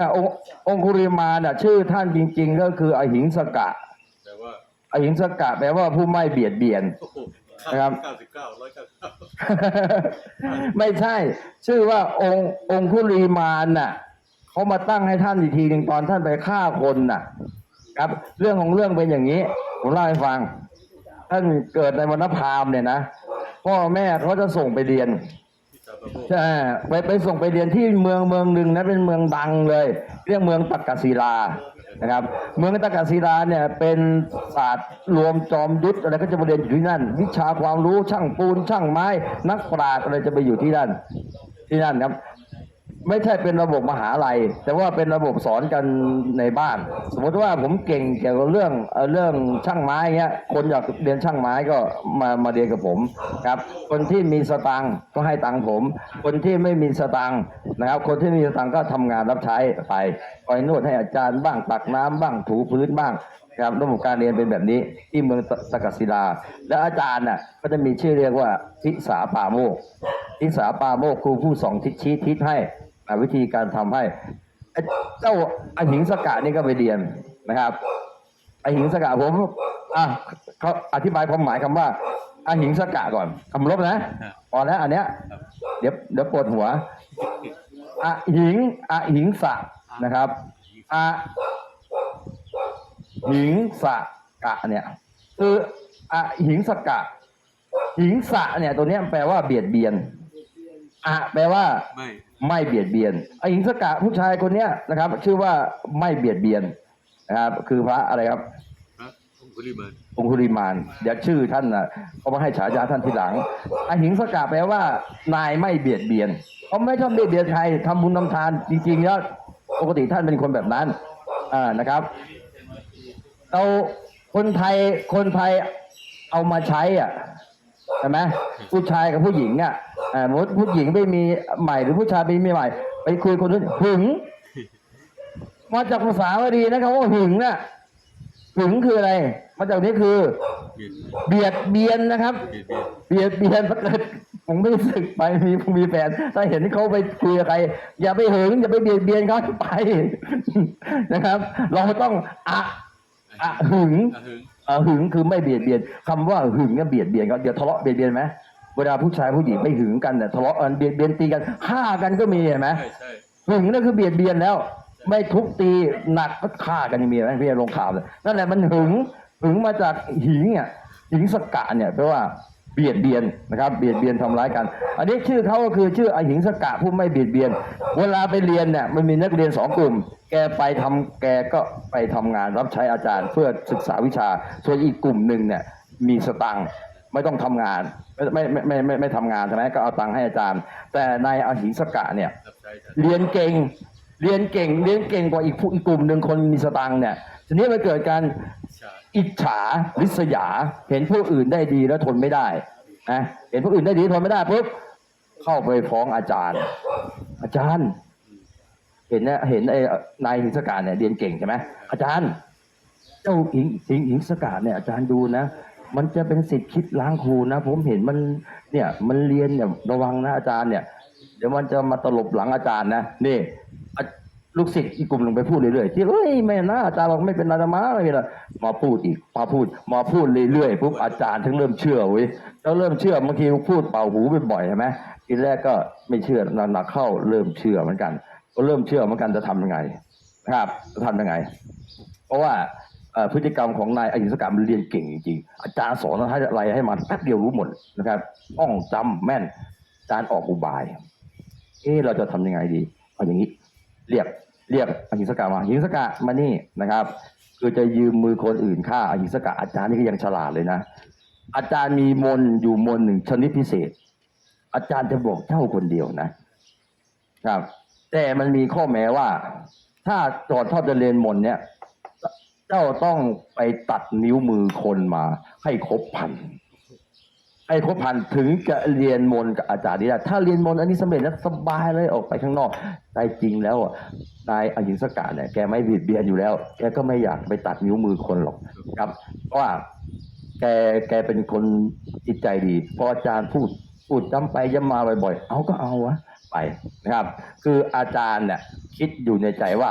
อะองค์องคุริมาน่ะชื่อท่านจริง ๆ ก็คืออหิงสกะแต่ว่าอหิงสกะแปลว่าผู้ไม่เบียดเบียน โอ้โหนะครับ เก้าสิบเก้าร้อยเก้าสิบเก้าไม่ใช่ ชื่อว่าองค์องคุริมานน่ะเขามาตั้งให้ท่านอีกทีหนึ่งตอนท่านไปฆ่าคนน่ะ ครับ เรื่องของเรื่องเป็นอย่างนี้ ผมเล่าให้ฟัง ท่านเกิดในวรรณพราหมณ์เนี่ยนะพ่อแม่เขาจะส่งไปเรียน ใช่ไปไปส่งไปเรียนที่เมืองเมืองหนึ่งนะเป็นเมืองดังเลย เรียกเมืองตักกศิลานะครับ เมืองตักกศิลาเนี่ยเป็นศาสตร์รวมจอมยุทธอะไรก็จะมาเรียนอยู่ที่นั่น วิชาความรู้ช่างปูนช่างไม้ นักปราชญ์อะไรจะไปอยู่ที่นั่นที่นั่นครับ ไม่ใช่เป็นระบบมหาลัย แต่ว่าเป็นระบบสอนกันในบ้าน สมมติว่าผมเก่งเกี่ยวกับเรื่องเรื่องช่างไม้เงี้ยคนอยากเรียนช่างไม้ก็มามาเรียนกับผมครับ คนที่มีสตังก็ให้ตังผม คนที่ไม่มีสตังนะครับ คนที่มีสตังก็ทำงานรับใช้ไปคอยนวดให้อาจารย์บ้างตักน้ำบ้างถูพื้นบ้างครับระบบการเรียนเป็นแบบนี้ที่เมืองตตะกัศิลา และอาจารย์น่ะก็จะมีชื่อเรียกว่าทิสาปาโมกทิสาปาโมกครูผู้สองทิศชี้ทิศให้ วิธีการทำให้ไอ้เจ้าอหิงสกะนี่ก็ไปเรียนนะครับอหิงสกะผมอะเขาอธิบายความหมายคำว่าอหิงสกะก่อนคำลบนะพอแล้วอันเนี้ย เดี๋ยวเดี๋ยวปวดหัวอหิงอหิงสะนะครับอหิงสกะเนี่ยคืออหิงสกะหิงสะเนี่ยตัวเนี้ยแปลว่าเบียดเบียน อะแปลว่า ไม่ไม่เบียดเบียนอหิงสกะผู้ชายคนเนี้ยนะครับ ชื่อว่าไม่เบียดเบียนนะครับ คือพระอะไรครับพระองคุลิมานองคุริมานเดี๋ยวชื่อท่านนะเขามาให้ฉายาท่านทีหลังอหิงสกะแปลว่า นายไม่เบียดเบียนเขาไม่ชอบเบียดเบียนใครทำบุญทำทานจริงๆแล้วปกติท่านเป็นคนแบบนั้นอ่านะครับ เราคนไทยคนไทยเอามาใช้อะใช่ไหมผู้ชายกับผู้หญิงอะ อ่าสมมติผู้หญิงไม่มีใหม่หรือผู้ชายไม่มีใหม่ ไปคุยคนนู้นหึง มาจากภาษาบาลีนะครับว่าหึงน่ะหึงคืออะไร มาจากนี้คือ เบียดเบียดเบียนนะครับเบียดเบียนเบียดเบียนถ้าเกิดผมไม่สึกไปมีมีแฟนถ้าเห็นเขาไปคุยกับใคร อย่าไปหึงอย่าไปเบียดเบียนเขาไป นะครับ เราต้องอะอะหึงอะหึงเออหึงคือไม่เบียดเบียนคำว่าหึงเนี่ยเบียดเบียนกันเดี๋ยวทะเลาะเบียดเบียนไหม เวลาผู้ชายผู้หญิงไม่หึงกันเนี่ยทะเลาะกันเบียดเบียนตีกันฆ่ากันก็มีเห็นไหมใช่ใช่หึงนั่นคือเบียดเบียนแล้ว ไม่ทุบตีหนักก็ฆ่ากันยังมีไหมพี่ลงข่าวเลยนั่นแหละมันหึงหึงมาจากหิงอะหิงสกะเนี่ยแปลว่าเบียดเบียนนะครับเบียดเบียนทำร้ายกัน อันนี้ชื่อเขาก็คือชื่ออหิงสกะผู้ไม่เบียดเบียน เวลาไปเรียนเนี่ยมันมีนักเรียนสองกลุ่ม แกไปทำแกก็ไปทำงานรับใช้อาจารย์ เพื่อศึกษาวิชา ส่วนอีกกลุ่มหนึ่งเนี่ยมีสตังค์ ไม่ต้องทำงานไม่ไม่ไม่ไม่ไม่ไม่ทำงานใช่ไหมก็เอาตังค์ให้อาจารย์ แต่ในอหิงสกะเนี่ยรับใช้ท่านเรียนเก่งเรียนเก่งเรียนเก่งกว่าอีกผู้อีกกลุ่มหนึ่งคนมีสตังค์เนี่ยทีนี้มันเกิดการชาอิจฉาริษยา เห็นผู้อื่นได้ดีแล้วทนไม่ได้นะเห็นผู้อื่นได้ดีทนไม่ได้ปุ๊บเข้าไปฟ้องอาจารย์ อาจารย์ เห็นนะเห็นไอ้นายหิงสกาเนี่ยเรียนเก่งใช่ไหมอาจารย์ เจ้าหิงหิงหิงสกาเนี่ยอาจารย์ดูนะ มันจะเป็นสิทธิ์คิดล้างครูนะ ผมเห็นมันเนี่ยมันเรียนเนี่ยระวังนะอาจารย์เนี่ย เดี๋ยวมันจะมาตลบหลังอาจารย์นะนี่ลูกศิษย์อีกกลุ่มหนึ่งไปพูดเรื่อยๆที่เอ้ยไม่นะอาจารย์บอกไม่เป็นอาตมาไม่เป็นไรมาพูดอีกมาพูดมาพูดเรื่อยๆปุ๊บอาจารย์ถึงเริ่มเชื่อเว้ยแล้วเริ่มเชื่อบางทีพูดเป่าหูบ่อยๆใช่ไหมทีแรกก็ไม่เชื่อหนักๆเข้าเริ่มเชื่อเหมือนกัน ก็เริ่มเชื่อเหมือนกันจะทำยังไง ครับจะทำยังไง เพราะว่า พฤติกรรมของนายอหิงสกรรมเรียนเก่งจริงๆอาจารย์สอนให้อะไรให้มันแป๊บเดียวรู้หมดนะครับต้องจำแม่นอาจารย์ออกอุบาย เอ๊เราจะทำยังไงดีเอาอย่างนี้ เรียกเรียกอหิงสกะมาอหิงสกะมานี่นะครับคือจะยืมมือคนอื่นฆ่าอหิงสกะอาจารย์นี่ก็ยังฉลาดเลยนะ อาจารย์มีมนอยู่มนหนึ่งชนิดพิเศษ อาจารย์จะบอกเจ้าคนเดียวนะครับ แต่มันมีข้อแม้ว่า ถ้าตอนทอดจะเรียนมนเนี่ย เจ้าต้องไปตัดนิ้วมือคนมา ให้ครบพันให้ครบพันถึงจะเรียนมนต์กับอาจารย์นี้ได้ถ้าเรียนมนต์อันนี้สำเร็จแล้วสบายเลยออกไปข้างนอกแต่จริงแล้วอะนายอหิงสกาเนี่ยแกไม่บิดเบียนอยู่แล้ว แกก็ไม่อยากไปตัดนิ้วมือคนหรอกครับเพราะว่าแกแกเป็นคนจิตใจดี พออาจารย์พูดพูดจำไปย้ำมาบ่อยๆ เอาก็เอาวะไปนะครับ คืออาจารย์เนี่ยคิดอยู่ในใจว่า